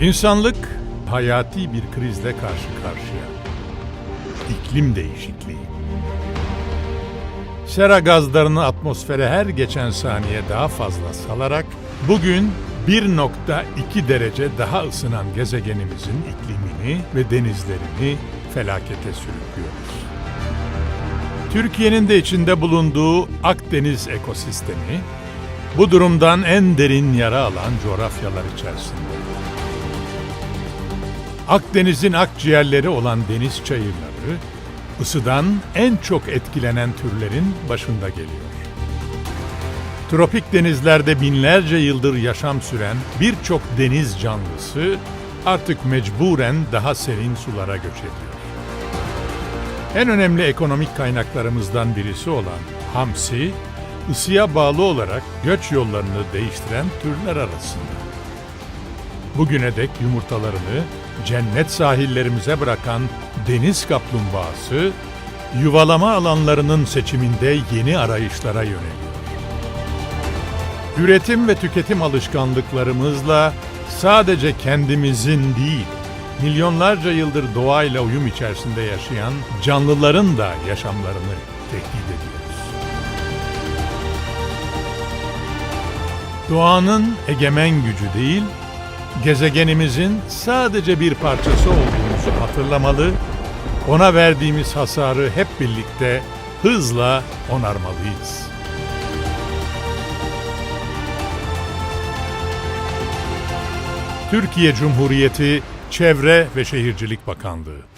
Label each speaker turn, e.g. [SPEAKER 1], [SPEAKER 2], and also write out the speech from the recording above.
[SPEAKER 1] İnsanlık hayati bir krizle karşı karşıya. İklim değişikliği. Sera gazlarını atmosfere her geçen saniye daha fazla salarak bugün 1.2 derece daha ısınan gezegenimizin iklimini ve denizlerini felakete sürüklüyoruz. Türkiye'nin de içinde bulunduğu Akdeniz ekosistemi bu durumdan en derin yara alan coğrafyalar içerisinde. Akdeniz'in akciğerleri olan deniz çayırları, ısıdan en çok etkilenen türlerin başında geliyor. Tropik denizlerde binlerce yıldır yaşam süren birçok deniz canlısı artık mecburen daha serin sulara göç ediyor. En önemli ekonomik kaynaklarımızdan birisi olan hamsi, ısıya bağlı olarak göç yollarını değiştiren türler arasında. Bugüne dek yumurtalarını cennet sahillerimize bırakan deniz kaplumbağası, yuvalama alanlarının seçiminde yeni arayışlara yöneliyor. Üretim ve tüketim alışkanlıklarımızla sadece kendimizin değil, milyonlarca yıldır doğayla uyum içerisinde yaşayan canlıların da yaşamlarını tehdit ediyoruz. Doğanın egemen gücü değil, gezegenimizin sadece bir parçası olduğumuzu hatırlamalı, ona verdiğimiz hasarı hep birlikte hızla onarmalıyız. Türkiye Cumhuriyeti Çevre ve Şehircilik Bakanlığı